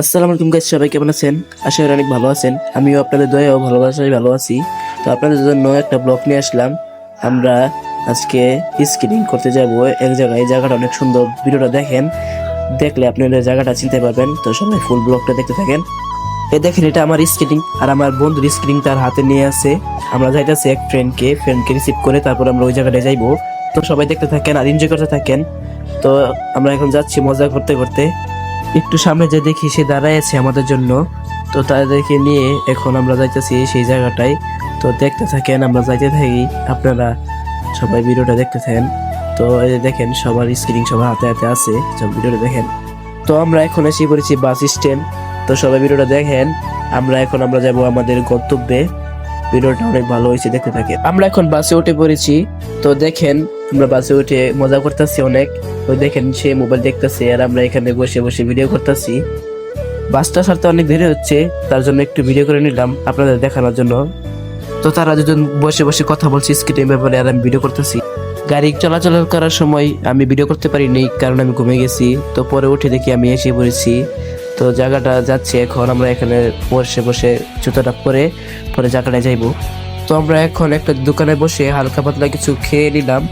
আসসালামু আলাইকুম গাইস সবাই কেমন আছেন? আশা করি অনেক ভালো আছেন। আমিও আপনাদের দয়া ও ভালোবাসায় ভালো আছি। তো আপনাদের জন্য একটা ব্লগ নিয়ে আসলাম। আমরা আজকে স্কেটিং করতে যাব। এক জায়গায় জায়গাটা অনেক সুন্দর। ভিডিওটা দেখেন। দেখলে আপনারা জায়গাটা চিনতে পারবেন। তো সবাই ফুল ব্লগটা দেখতে থাকেন। এই দেখেন, এটা আমার স্কেটিং আর আমার বন্ধুর স্কেটিং তার হাতে নিয়ে আছে। আমরা যাইতেছি এক ফ্রেন্ডকে ফ্রেন্ডকে রিসিভ করে তারপর আমরা ওই জায়গাটায় যাইবো। তো সবাই দেখতে থাকেন আর এনজয় করতে থাকেন। তো আমরা এখন যাচ্ছি মজা করতে করতে। একটু সামনে যে দেখি সে দাঁড়ায় আছে আমাদের জন্য, তো তাদেরকে নিয়ে এখন আমরা যাইতেছি সেই জায়গাটায়। তো দেখতে থাকেন, আমরা যাইতে থাকি। আপনারা সবাই ভিডিওটা দেখতে থাকেন। তো এই যে দেখেন, সবার স্ক্রিন সবার হাতে হাতে আছে, সব ভিডিওটা দেখেন। তো আমরা এখন এসে পড়েছি বাস স্ট্যান্ড। তো সবাই ভিডিওটা দেখেন, আমরা এখন আমরা যাব আমাদের গন্তব্যে। ভিডিওটা অনেক ভালো হয়েছে, দেখতে থাকেন। আমরা এখন বাসে উঠে পড়েছি। তো দেখেন আমরা বাসে উঠে মজা করতেছি অনেক। তো দেখেন, সে মোবাইল দেখতেছে আর আমরা এখানে বসে বসে ভিডিও করতেছি। বাসটা ছাড়তে অনেক দেরি হচ্ছে, তার জন্য একটু ভিডিও করে নিলাম আপনাদের দেখানোর জন্য। তো তারা দুজন বসে বসে কথা বলছি স্কিটের ব্যাপারে আর আমি ভিডিও করতেছি। গাড়ি চলাচল করার সময় আমি ভিডিও করতে পারিনি, কারণ আমি ঘুমিয়ে গেছি। তো পরে উঠে দেখি আমি এসে পড়েছি। তো জায়গাটা যাচ্ছে এখন, আমরা এখানে বসে বসে জুতোটা পরে পরে জায়গাটায় যাইবো। তো আমরা এখন একটা দোকানে বসে হালকা পাতলা কিছু খেয়ে নিলাম।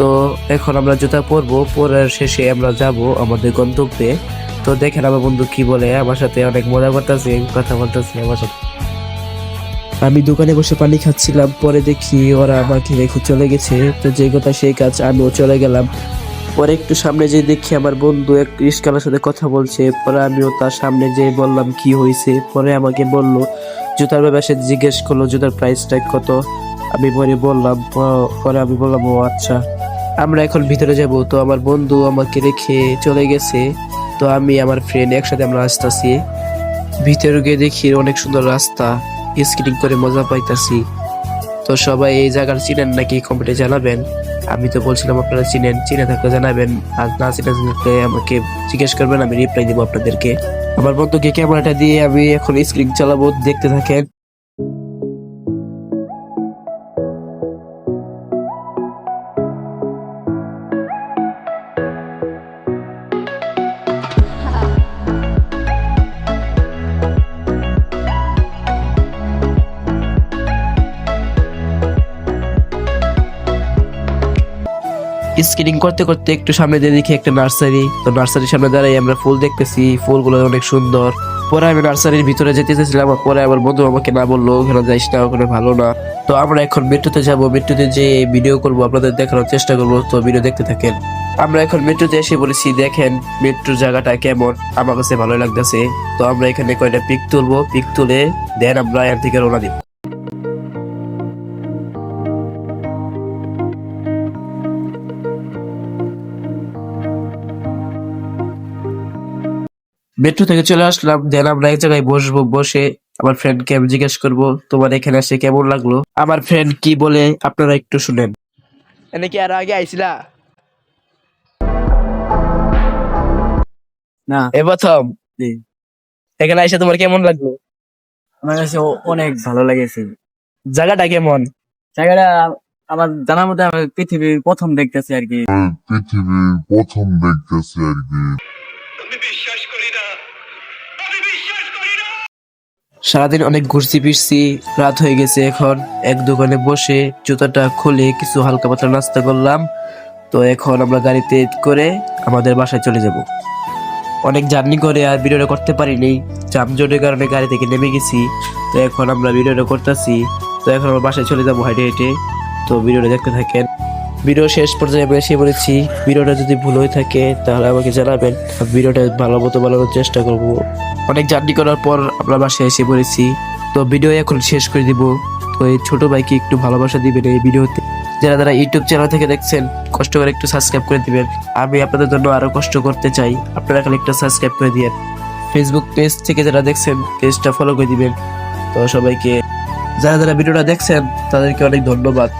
তো এখন আমরা জুতা পরবো, পরার শেষে আমরা যাব আমাদের গন্তব্যে। তো দেখেন আমার বন্ধু কি বলে, আমার সাথে অনেক মজা করতেছে, কথা বলতেছে আমার সাথে। আমি দোকানে বসে পানি খাচ্ছিলাম, পরে দেখি ওরা আমাকে রেখে চলে গেছে। তো যে কথা সেই কাজ, আমিও চলে গেলাম। পরে একটু সামনে যে দেখি আমার বন্ধু এক রিস্কালার সাথে কথা বলছে। পরে আমিও তার সামনে যে বললাম, কি হয়েছে পরে আমাকে বলল, জুতার ব্যাপারে সে জিজ্ঞেস করল, জুতার প্রাইসটা কত? আমি পরে বললাম পরে আমি বললাম, ও আচ্ছা। আমরা এখন ভিতরে যাব, তো আমার বন্ধু আমাকে রেখে চলে গেছে, তো আমি আমার ফ্রেন্ড একসাথে আমরা আসতেছি। ভিতরে গিয়ে দেখি অনেক সুন্দর রাস্তা স্কেটিং করে মজা পাইতাছি। তো সবাই এই জায়গার চিনেন নাকি কমেন্টে জানাবেন। আমি তো বলছিলাম আপনারা চিনেন, চিনে থাকলে জানাবেন, আর না চিনে থাকলে আমাকে জিজ্ঞেস করবেন, আমি রিপ্লাই দিব আপনাদেরকে। আমার বন্ধুকে ক্যামেরাটা দিয়ে আমি এখন স্ক্রিন চালাবো, দেখতে থাকেন। স্কেটিং করতে করতে একটু সামনে দিয়ে দেখি একটা নার্সারি। তো নার্সারির সামনে দাঁড়াই আমরা ফুল দেখতেছি। ফুলগুলো অনেক সুন্দর। পরে আমি নার্সারির ভিতরে যেতে চেয়েছিলাম পরে আমার বন্ধু আমাকে না বলল, ওখানে যাইস না, ওখানে ভালো না। তো আমরা এখন মেট্রোতে যাব। মেট্রোতে যে ভিডিও করব, আপনাদের দেখানোর চেষ্টা করব। তো ভিডিও দেখতে থাকেন। আমরা এখন মেট্রোতে এসে বলেছি, দেখেন মেট্রোর জায়গাটা কেমন? আমার কাছে ভালো লাগতেছে। তো আমরা এখানে কয়টা পিক তুলবো? পিক তুলে দেন আমরা এর থেকে রওনা দিব মেট্রো থেকে চলে আসলাম দেন আমরা এক জায়গায় বসবো বসে আমার ফ্রেন্ডকে আমি জিজ্ঞেস করব তোমার এখানে এসে কেমন লাগল? আমার ফ্রেন্ড কি বলে আপনারা একটু শুনেন। এনে কি আর আগে আইছিলা? না। এ প্রথম? জি। এখানে এসে তোমার কেমন লাগল? আমার কাছে অনেক ভালো লেগেছে। জায়গাটা কেমন? জায়গাটা আমার জানার মধ্যে আমি পৃথিবীর প্রথম দেখতেছি আর কি। পৃথিবীর প্রথম দেখতেছি আর কি। সারাদিন অনেক ঘুরছি ফিরছি, রাত হয়ে গেছে এখন। এক দোকানে বসে জুতাটা খুলে কিছু হালকা পাতলা নাস্তা করলাম। তো এখন আমরা গাড়িতে করে আমাদের বাসায় চলে যাব। অনেক জার্নি করে আর ভিডিওটা করতে পারিনি। জামজটের কারণে গাড়ি থেকে নেমে গেছি। তো এখন আমরা ভিডিওটা করতেছি। তো এখন আমরা বাসায় চলে যাব হাইটে হেঁটে। তো ভিডিওটা দেখতে থাকেন। ভিডিও শেষ পর্যায়ে আমরা এসে পড়েছি ভিডিওটা যদি ভুল হয়ে থাকে তাহলে আমাকে জানাবেন। ভিডিওটা ভালো মতো বানানোর চেষ্টা করব। অনেক জার্নি করার পর আমরা বাসায় এসে পড়েছি। তো ভিডিও এখন শেষ করে দিব। তো এই ছোটো ভাইকে একটু ভালোবাসা দিবেন এই ভিডিওতে। যারা যারা ইউটিউব চ্যানেল থেকে দেখছেন, কষ্ট করে একটু সাবস্ক্রাইব করে দিবেন। আমি আপনাদের জন্য আরও কষ্ট করতে চাই। আপনারা খালি একটু সাবস্ক্রাইব করে দিবেন ফেসবুক পেজ থেকে যারা দেখছেন পেজটা ফলো করে দিবেন। তো সবাইকে, যারা যারা ভিডিওটা দেখছেন, তাদেরকে অনেক ধন্যবাদ।